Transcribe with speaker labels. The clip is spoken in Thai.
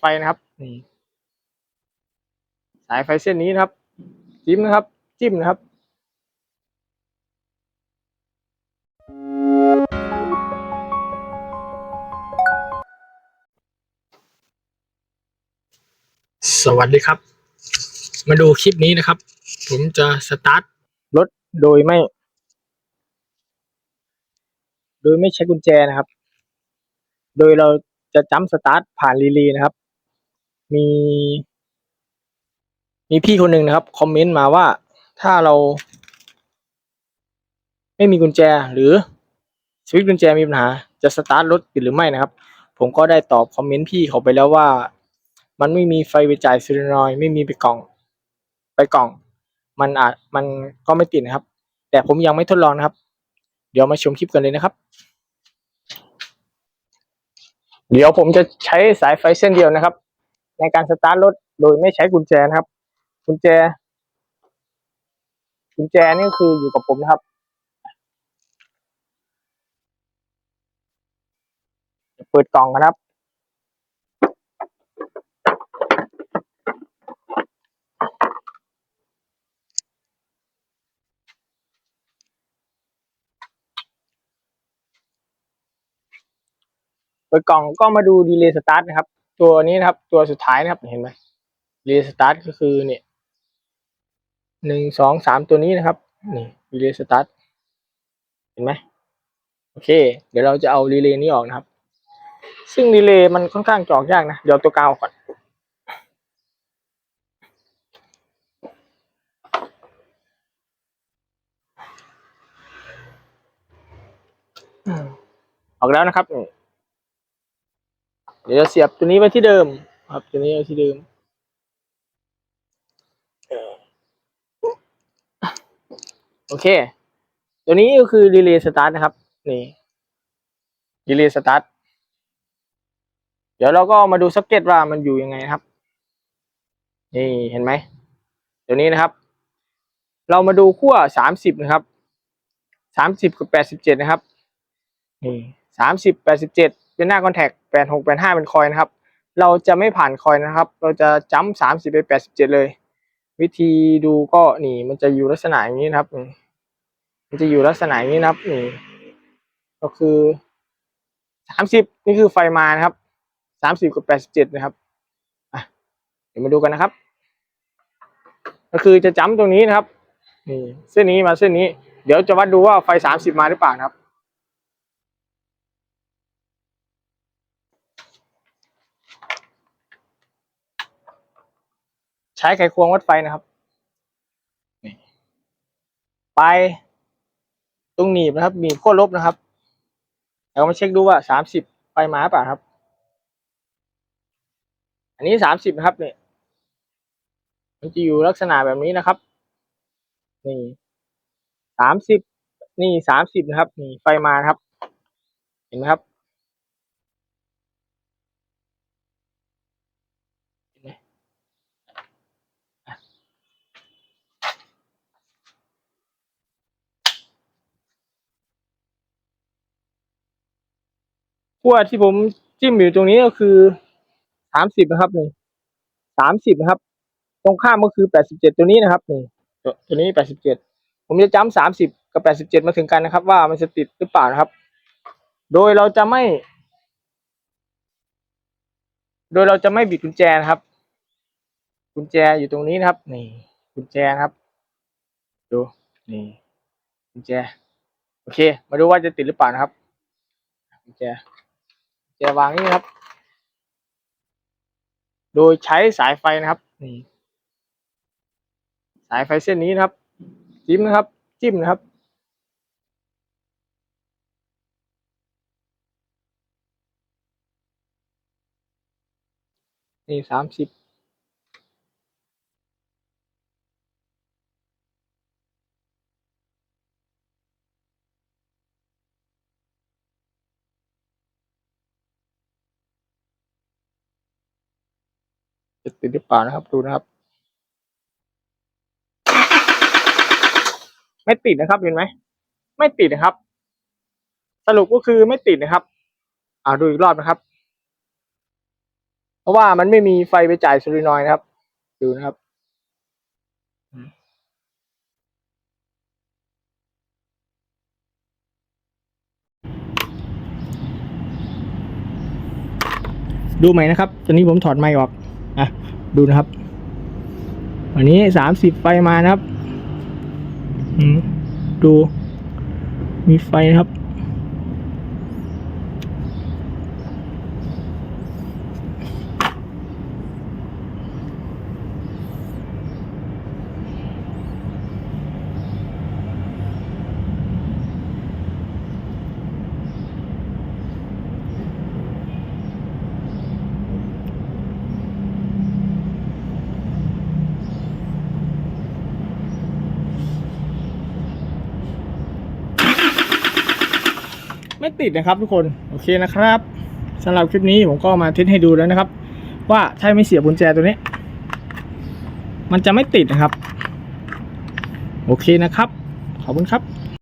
Speaker 1: ไฟนะครับ นี่ สายไฟเส้นนี้นะครับ จิ้มนะครับ จิ้มนะครับสวัสดีครับ มาดูคลิปนี้นะครับ ผมจะสตาร์ทรถโดยไม่ โดยไม่ใช้กุญแจนะครับ โดยเราจะจัมป์สตาร์ทผ่านรีเลย์นะครับ มี มีพี่คนหนึ่งนะครับ คอมเมนต์มาว่าถ้าเรา ไม่มีกุญแจหรือสวิตช์กุญแจมีปัญหา จะสตาร์ทรถติดหรือไม่นะครับ ผมก็ได้ตอบคอมเมนต์พี่เขาไปแล้วว่า มันไม่มีไฟไปจ่ายซูรินอยด์ไม่มีไปกล่อง ไปกล่อง มันอาจมันก็ไม่ติดนะครับ แต่ผมยังไม่ทดลองนะครับ เดี๋ยวมาชมคลิปกันเลยนะครับ เดี๋ยวผมจะใช้สายไฟเส้นเดียวนะครับ ในการสตาร์ทรถโดยไม่ใช้กุญแจนะครับ กุญแจ กุญแจนี่คืออยู่กับผมนะครับ เปิดกล่องกันครับเปิดกล่องก็มาดูดีเลย์สตาร์ทนะครับ ตัวนี้นะครับ ตัวสุดท้ายนะครับเห็นไหมดีสตาร์ทก็คือเนี่ยหนึ่งสองสามตัวนี้นะครับ นี่ดีสตาร์ทเห็นไหมโอเค เดี๋ยวเราจะเอารีเลย์นี้ออกนะครับ ซึ่งดีเลย์มันค่อนข้างจอกยากนะ เดี๋ยวเอตัวกาวก่อนออกแล้วนะครับ เดี๋ยวจะเสียบตัวนี้ไว้ที่เดิม ครับตัวนี้ไว้ที่เดิมโอเค ตัวนี้ก็คือรีเลย์สตาร์ทนะครับ นี่รีเลย์สตาร์ทเดี๋ยวเราก็มาดูซ็อกเก็ตว่ามันอยู่ยังไงนะครับ นี่เห็นไหมตัวนี้นะครับ เรามาดูขั้วสามสิบนะครับสามสิบกับแปดสิบเจ็ดนะครับ นี่สามสิบแปดสิบเจ็ด เป็นหน้าคอนแทคแปดหกแปดห้าเป็นคอยนะครับ เราจะไม่ผ่านคอยนะครับ เราจะจัมสามสิบไปแปดสิบเจ็ดเลย วิธีดูก็นี่มันจะอยู่ลักษณะอย่างนี้นะครับนี่มันจะอยู่ลักษณะอย่างนี้นะครับนี่ก็คือสามสิบนี่คือไฟมานะครับสามสิบกับแปดสิบเจ็ดนะครับอะเดี๋ยวมาดูกันนะครับ ก็คือจะจัมตรงนี้นะครับนี่เส้นนี้มาเส้นนี้ เดี๋ยวจะวัดดูว่าไฟสามสิบมาหรือเปล่านะครับ ใช้ไขควงวัดไฟนะครับนี่ไปตรงหนีบนะครับหนีบขั้วลบนะครับแล้วมาเช็คดูว่าสามสิบไฟมาหรือเปล่าครับ อันนี้สามสิบนะครับเนี่ยมันจะอยู่ลักษณะแบบนี้นะครับ นี่สามสิบนี่สามสิบนะครับ นี่ไฟมานะครับ เห็นไหมครับเห็นไหมอะ ขั้วที่ผมจิ้มอยู่ตรงนี้ก็คือสามสิบนะครับนี่สามสิบนะครับ ตรงข้ามก็คือแปดสิบเจ็ดตัวนี้นะครับนี่ตัวนี้แปดสิบเจ็ดผมจะจำสามสิบกับแปดสิบเจ็ดมาถึงกันนะครับ ว่ามันจะติดหรือเปล่านะครับ โดยเราจะไม่ โดยเราจะไม่บิดกุญแจนะครับ กุญแจอยู่ตรงนี้นะครับ นี่ กุญแจครับ ดูนี่กุญแจ โอเค มาดูว่าจะติดหรือเปล่านะครับกุญแจ จะวางนี่นะครับ โดยใช้สายไฟนะครับนี่สายไฟเส้นนี้นะครับ จิ้มนะครับ จิ้มนะครับนี่สามสิบ จะติดหรือเปล่านะครับ ดูนะครับ ไม่ติดนะครับเห็นไหมไม่ติดนะครับ สรุปก็คือไม่ติดนะครับ อ่าดูอีกรอบนะครับโอราะว่ามันไม่มีไฟไปจ่ายโซลินอยนะครับ ดูนะครับดูใหม่นะครับ ตอนนี้ผมถอดไมค์ออก ดูนะครับ อันนี้สามสิบไฟมานะครับดู มีไฟนะครับ ไม่ติดนะครับทุกคนโอเคนะครับสำหรับคลิปนี้ผมก็มาเทสให้ดูแล้วนะครับ ว่าถ้าไม่เสียบกุญแจตัวนี้ มันจะไม่ติดนะครับ โอเคนะครับ ขอบคุณครับ